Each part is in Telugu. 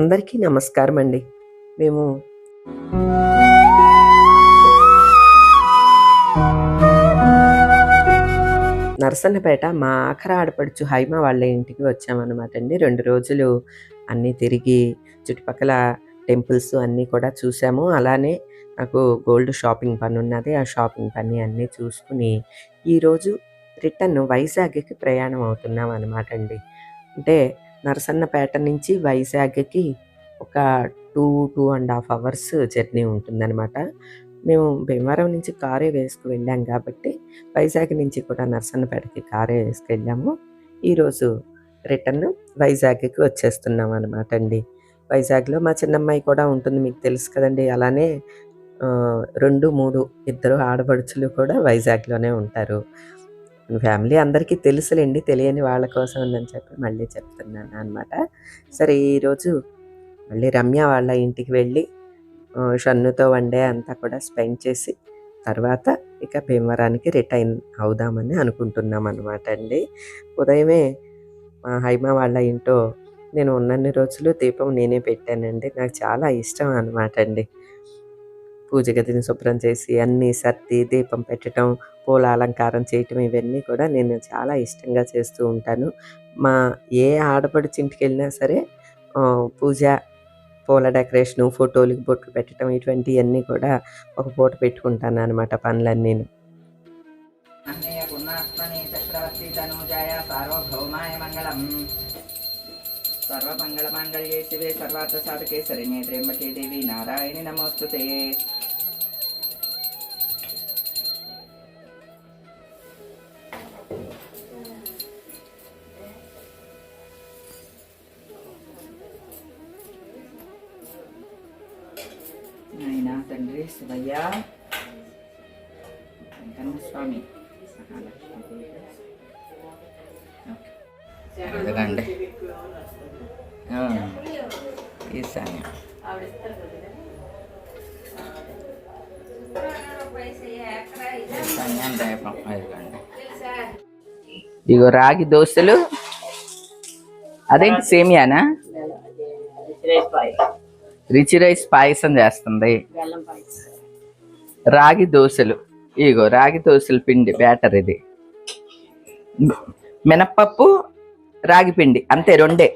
అందరికీ నమస్కారం అండి మేము నరసన్నపేట మా ఆఖర ఆడపడుచు హైమ వాళ్ళ ఇంటికి వచ్చామన్నమాట అండి. రెండు రోజులు అన్నీ తిరిగి చుట్టుపక్కల టెంపుల్స్ అన్నీ కూడా చూసాము. అలానే నాకు గోల్డ్ షాపింగ్ పని ఉన్నది. ఆ షాపింగ్ పని అన్నీ చూసుకుని ఈరోజు రిటర్న్ వైజాగ్కి ప్రయాణం అవుతున్నాం అనమాట అండి. అంటే నరసన్నపేట నుంచి వైజాగ్కి ఒక two two and half hours journey ఉంటుందన్నమాట. మేము భీమవరం నుంచి కారే వేసుకు వెళ్ళాం కాబట్టి వైజాగ్ నుంచి కూడా నరసన్నపేటకి కారే వేసుకెళ్ళాము ఈరోజు రిటర్న్ వైజాగ్కి వచ్చేస్తున్నాం అనమాట అండి. వైజాగ్లో మా చిన్నమ్మాయి కూడా ఉంటుంది మీకు తెలుసు కదండి. అలానే రెండు మూడు ఇద్దరు ఆడపడుచులు కూడా వైజాగ్లోనే ఉంటారు. ఫ్యామిలీ అందరికీ తెలుసులేండి తెలియని వాళ్ళ కోసం అని చెప్పి మళ్ళీ చెప్తున్నాను అనమాట సరే ఈరోజు మళ్ళీ రమ్య వాళ్ళ ఇంటికి వెళ్ళి షన్నుతో వన్ డే అంతా కూడా స్పెండ్ చేసి తర్వాత ఇక భీమవరానికి రిటైన్ అవుదామని అనుకుంటున్నాం అనమాట అండి. ఉదయమే మా హైమ వాళ్ళ ఇంట్లో నేను ఉన్నన్ని రోజులు దీపం నేనే పెట్టానండి. నాకు చాలా ఇష్టం అనమాట అండి. పూజ గదిని శుభ్రం చేసి అన్నీ సర్ది దీపం పెట్టడం పూల అలంకారం చేయటం ఇవన్నీ కూడా నేను చాలా ఇష్టంగా చేస్తూ ఉంటాను. మా ఏ ఆడపడుచు ఇంటికి వెళ్ళినా సరే పూజ పూల డెకరేషను ఫోటోలకి బొట్లు పెట్టడం ఇటువంటివన్నీ కూడా ఒక పూట పెట్టుకుంటాను అనమాట పనులన్నీ అన్నయ్య పుణ్యాత్మనే చక్రవర్తి తనూజాయ సార్వభౌమాయ మంగళం. సర్వమంగళ మంగళ్యే శివే సర్వార్థ సాధకే శరణ్యే త్రేంబకే దేవి నారాయణి నమోస్తుతే. నాయనా తండ్రి శివయ్య వెంకన్న స్వామి మహాలక్ష్మీదేవి. ఓకే. ఎదగండి ఆ, ఈశాన్యం ఈశాన్యం రేపం ఎదగండి ఇగో రాగి దోశలు. అదేంటి సేమియానా? రిచి రైస్ పాయసం చేస్తుంది. రాగి దోశలు. ఇగో రాగి దోశల పిండి బ్యాటర్ ఇది. మినప్పప్పు రాగి పిండి అంతే రెండే.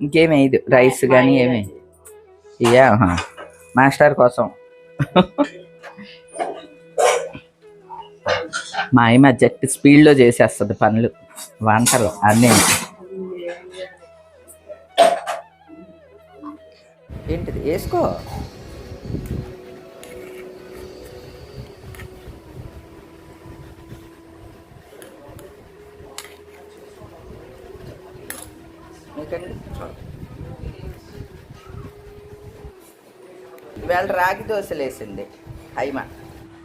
ఇంకేమీ ఇది రైస్ కానీ ఏమి. ఇయా మాస్టర్ కోసం. మా అమ్మ జట్టు స్పీడ్లో చేసేస్తుంది పనులు వంటలు అన్నీ. ఏంటిది? వేసుకో. ఇవాళ రాగి దోశలు వేసింది హైమా.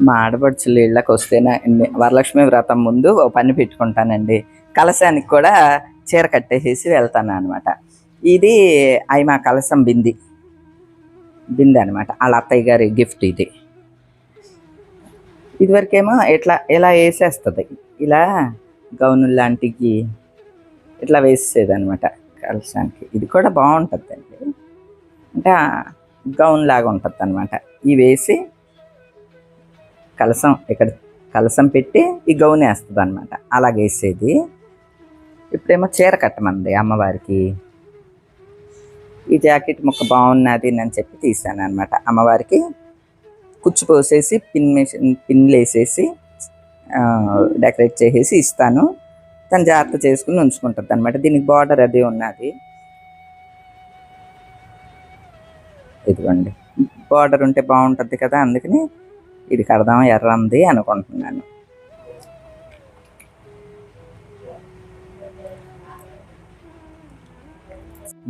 మా ఆడపడుచులు ఇళ్ళకి వస్తేనే వరలక్ష్మి వ్రతం ముందు ఓ పని పెట్టుకుంటానండి. కలశానికి కూడా చీర కట్టేసేసి వెళ్తాను అనమాట ఇది మా కలశం బింది. బింది అనమాట వాళ్ళ అత్తయ్య గారి గిఫ్ట్ ఇది. ఇదివరకేమో ఇట్లా ఇలా వేసేస్తుంది? ఇలా గౌను లాంటివి ఇట్లా వేసేది అనమాట కలశానికి. ఇది కూడా బాగుంటుంది అండి అంటే గౌన్ లాగా ఉంటుంది అనమాట ఇవి వేసి కలసం ఇక్కడ కలసం పెట్టి ఈ గౌన్ వేస్తుంది అనమాట అలాగేసేది ఇప్పుడేమో చీర కట్టమంది అమ్మవారికి. ఈ జాకెట్ ముక్క బాగున్నది అని చెప్పి తీసాను అనమాట అమ్మవారికి. కుచ్చు పోసేసి పిన్ మిషన్ పిన్లు వేసేసి డెకరేట్ చేసేసి ఇస్తాను. తను జాగ్రత్త చేసుకుని ఉంచుకుంటుంది అనమాట దీనికి బార్డర్ అది ఉన్నది. ఇదిగోండి. బార్డర్ ఉంటే బాగుంటుంది కదా అందుకని ఇది కడదాం ఎర్రంది అనుకుంటున్నాను.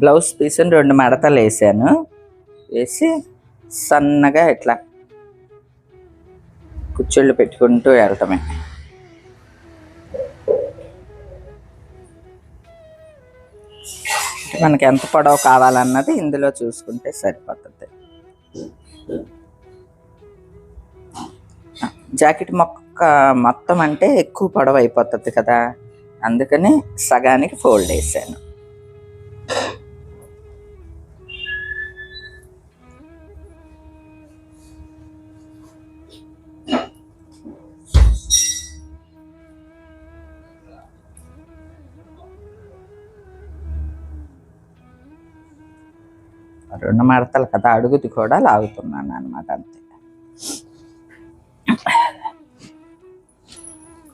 బ్లౌజ్ పీస్ రెండు మడతలు వేసాను. వేసి సన్నగా ఇట్లా కుచ్చుళ్ళు పెట్టుకుంటూ వెళ్ళటమే. మనకి ఎంత పొడవు కావాలన్నది ఇందులో చూసుకుంటే సరిపోతుంది. జాకెట్ మొక్క మొత్తం అంటే ఎక్కువ పొడవు అయిపోతుంది కదా. అందుకని సగానికి ఫోల్డ్ వేసాను రెండు మడతలు కదా అడుగుది కూడా లాగుతున్నాను అనమాట అంతే.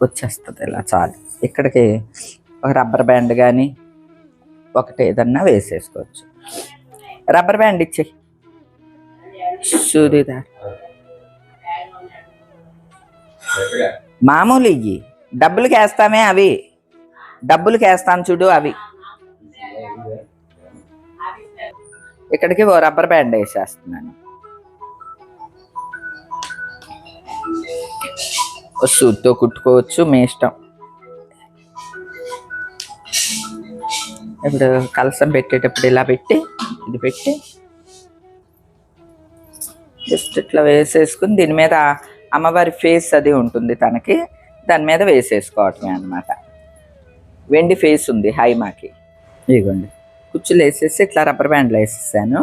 వచ్చేస్తుంది ఇలా చాలు. ఇక్కడికి ఒక రబ్బర్ బ్యాండ్ కానీ ఒకటి ఏదన్నా వేసేసుకోవచ్చు. రబ్బర్ బ్యాండ్ ఇచ్చే సూదిదార్ మామూలు ఇయ్యి. డబ్బులకి వేస్తామే అవి. డబ్బులకి వేస్తాను చూడు అవి. ఇక్కడికి ఓ రబ్బర్ బ్యాండ్ వేసేస్తున్నాను. సూట్తో కుట్టుకోవచ్చు మీ ఇష్టం. ఇప్పుడు కలసం పెట్టేటప్పుడు ఇలా పెట్టి ఇది పెట్టి జస్ట్ ఇట్లా వేసేసుకుని దీని మీద అమ్మవారి ఫేస్ అది ఉంటుంది తనకి దాని మీద వేసేసుకోవటమే అన్నమాట. వెండి ఫేస్ ఉంది హైమాకి. ఇదిగోండి. కుచ్చులు వేసేసి ఇట్లా రబ్బర్ బ్యాండ్లు వేసేసాను.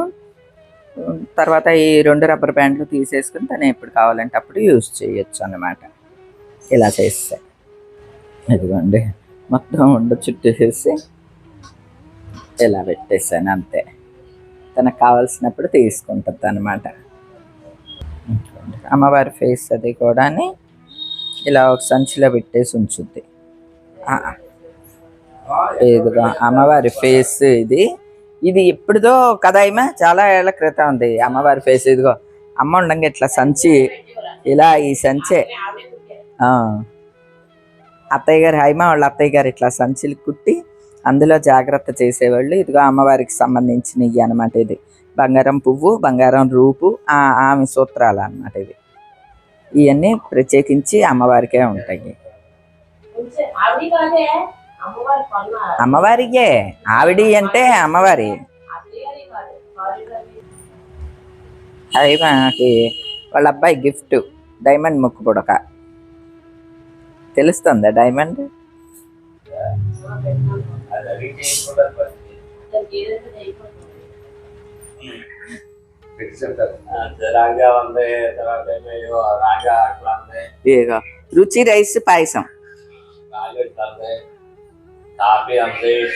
తర్వాత ఈ రెండు రబ్బర్ బ్యాండ్లు తీసేసుకుని తను ఎప్పుడు కావాలంటే అప్పుడు యూజ్ చేయొచ్చు అన్నమాట. ఇలా చేస్తే. ఇదిగోండి మొత్తం ఉండ చుట్టేసేసి ఇలా పెట్టేసాను అంతే. తనకు కావాల్సినప్పుడు తీసుకుంటుంది అనమాట అమ్మవారి ఫేస్ అది కూడా ఇలా ఒక సంచిలో పెట్టేసి ఉంచుద్ది. ఇదిగో అమ్మవారి ఫేస్ ఇది. ఇది ఎప్పుడుదో కదా ఏమో చాలా ఏళ్ళ క్రితం ఉంది. అమ్మవారి ఫేస్ ఇదిగో అమ్మ ఉండంగా ఇట్లా సంచి ఇలా ఈ సంచే అత్తయ్య గారు హైమ వాళ్ళ అత్తయ్య గారు ఇట్లా సంచులు కుట్టి అందులో జాగ్రత్త చేసేవాళ్ళు. ఇదిగో అమ్మవారికి సంబంధించినవి అనమాట ఇది. బంగారం పువ్వు బంగారం రూపు ఆమె సూత్రాలు అన్నమాట ఇవి. ఇవన్నీ ప్రత్యేకించి అమ్మవారికే ఉంటాయి. అమ్మవారికే? ఆవిడి అంటే అమ్మవారి. అది మనకి వాళ్ళ అబ్బాయి గిఫ్ట్ డైమండ్ ముక్కు పుడక. తెలుస్తుందా డైమండ్? రుచి రైస్ పాయసం.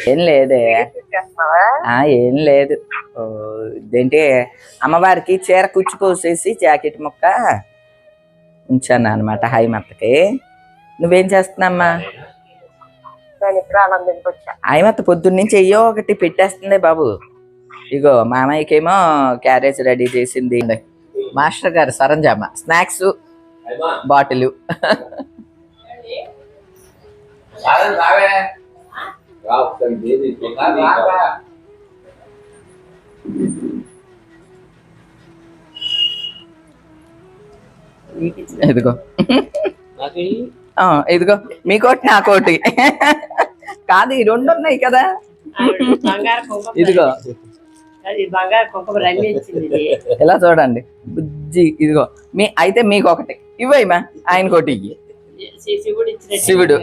ఏం లేదే. ఆ, ఏం లేదు. ఓ, ఇదేంటి? అమ్మవారికి చీర కుచ్చిపోసేసి జాకెట్ ముక్క ఉంచాను అనమాట హైమత్తకి. నువ్వేం చేస్తున్నామ్మా? నేను ఇప్పుడు ఆనందంకి వచ్చా హైమత్త పొద్దున్న నుంచి అయ్యో ఒకటి పెట్టేస్తుంది బాబు. ఇగో మామయ్యకేమో క్యారేజ్ రెడీ చేసింది. మాస్టర్ గారు సరంజామా స్నాక్స్ బాటిల్. ఇదిగో. ఇదిగో మీకోటి నాకోటి కాదు ఈ రెండు ఉన్నాయి కదా. ఇదిగో. ఇలా చూడండి? బుజ్జి ఇదిగో. మీ అయితే మీకు ఒకటి. ఇవ్వమ్మా ఆయన కోటి శివుడు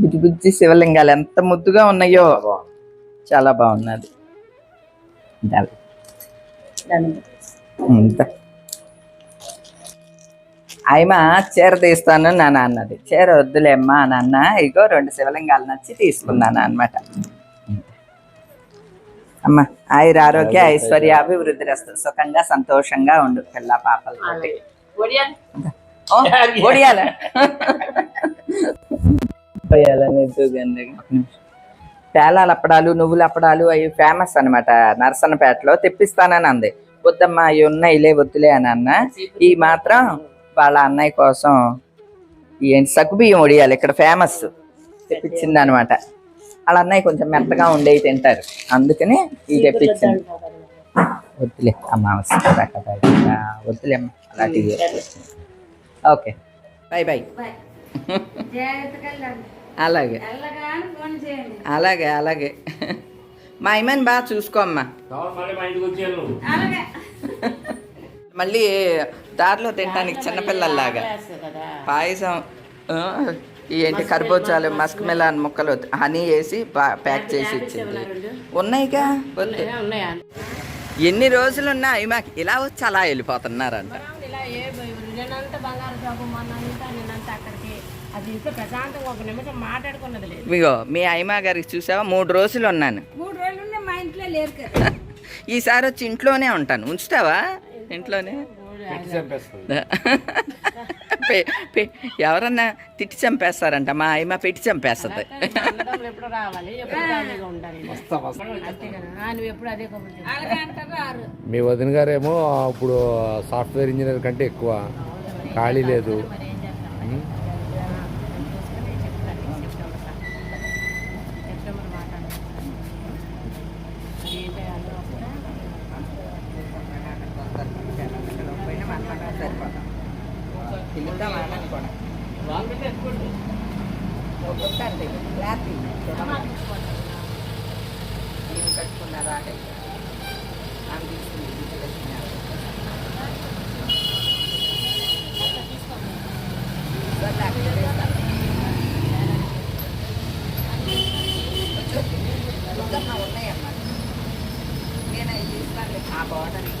బుజ్జి బుజ్జి శివలింగాలు ఎంత ముద్దుగా ఉన్నాయో. చాలా బాగున్నది. ఇంత. ఆయమ చీర తీస్తాను నాన్న అన్నది. చీర వద్దులేమ్మా నాన్న ఇగో రెండు శివలింగాలు నచ్చి తీసుకున్నాను అనమాట అమ్మ ఆయుర ఆరోగ్య ఐశ్వర్య అభివృద్ధి రస్తు. సుఖంగా సంతోషంగా ఉండు పిల్ల పాపలతోటి ఒడియాలు? ఎద్దుగండి. పేలాల అప్పడాలు నువ్వుల అప్పడాలు అవి ఫేమస్ అనమాట నరసన్నపేటలో తెప్పిస్తానని అంది. వద్దమ్మా అవి ఉన్నాయిలే వద్దులే అని అన్న. ఈ మాత్రం వాళ్ళ అన్నయ్య కోసం ఏంటి సగ్గుబియ్యం ఒడియాలి ఇక్కడ ఫేమస్ తెప్పించింది అనమాట వాళ్ళ అన్నయ్య కొంచెం మెత్తగా ఉండేవి తింటారు. అందుకని ఇది తెప్పించింది. వద్దులే ఇంకా వద్దులే అమ్మ అలాంటివి ఓకే బై బై. అలాగే. అలాగే అలాగే. మా ఇమ్మని బాగా చూసుకో అమ్మా. మళ్ళీ దారిలో తినడానికి చిన్నపిల్లల్లాగా. పాయసం ఏంటి కర్బూజాలు మస్క్ మెలాన్ ముక్కలు హనీ వేసి ప్యాక్ చేసి ఇచ్చింది. ఉన్నాయిగా? వద్దు ఉన్నాయా? ఎన్ని రోజులు ఉన్నా అవి మాకు ఇలా వచ్చి అలా వెళ్ళిపోతున్నారంట. ఇగో మీ అయ్యమ్మ గారికి చూసావా? మూడు రోజులు ఉన్నాను. ఈసారి వచ్చి ఇంట్లోనే ఉంటాను. ఉంచుతావా? ఇంట్లోనే. ఎవరన్నా తిట్టి చంపేస్తారంట మా అమ్మ పెట్టి చంపేస్తుంది. అన్నదమ్ములు ఎప్పుడు రావాలి ఎప్పుడు ఖాళీగా ఉండాలి అంతే కదా ఆ, నువ్వు ఎప్పుడు అదే కబుర్లు మీ వదిన గారేమో ఇప్పుడు సాఫ్ట్వేర్ ఇంజనీర్ కంటే ఎక్కువ. ఖాళీ లేదు. పిలుద్దాం వాళ్ళని కూడా. ఒక్కొక్కటి రాత్రి ఇల్లు కట్టుకున్నారా అంటే. ఆమె తీసుకుంది ఇల్లు ఉన్నాయమ్మా. నేను అవి తీసుకున్నాను. ఆ బార్డర్కి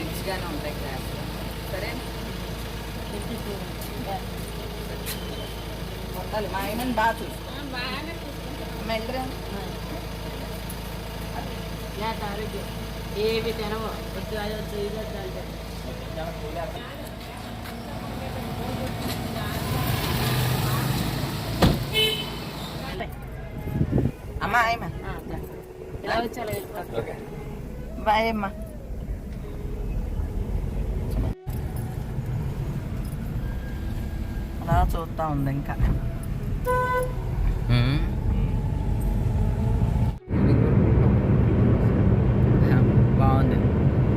రిచ్గానే ఉంటాయి క్లాస్ సరే. ఉండాలి మా ఆయనని బాగా చూసుకో. మెల్లరా లేక ఆరోగ్యం ఏవి తినవు? వద్దు అది వద్దు ఇది వద్దు అంటే అమ్మా ఆయమ్మ. ఎలా వచ్చి బాయ్ అమ్మా అలా చూస్తా ఉంది ఇంకా. బాగుంది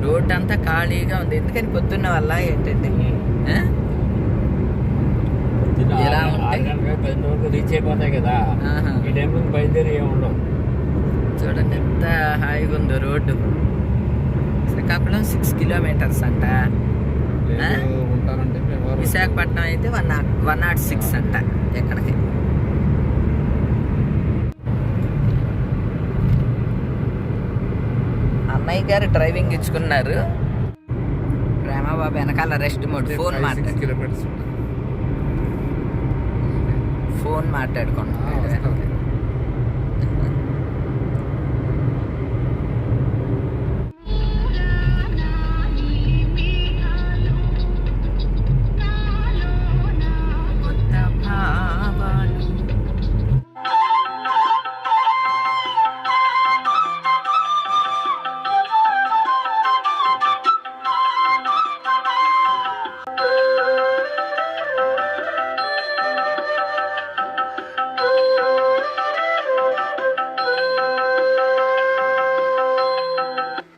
రోడ్ అంతా ఖాళీగా ఉంది ఎందుకని పొద్దున్న వల్ల ఏంటంటే? ఎలా ఉంటాయి? రీచ్ అయిపోతాయి కదా. ఈ బయలుదేరి చూడండి ఎంత హాయిగా ఉందో రోడ్డు శ్రీకాకుళం సిక్స్ కిలోమీటర్స్ అంట ఆ? లేదు, ఉంటానంటే మేము ఎవరు- విశాఖపట్నం అయితే one nought one nought six అంట ఎక్కడికి. అన్నయ్య గారు డ్రైవింగ్ ఇచ్చుకున్నారు. ప్రేమబాబు వెనకాల రెస్ట్ మోడ్ ఫోన్ మాట్లాడు. ఫోన్ మాట్లాడుకుంటున్నాడు.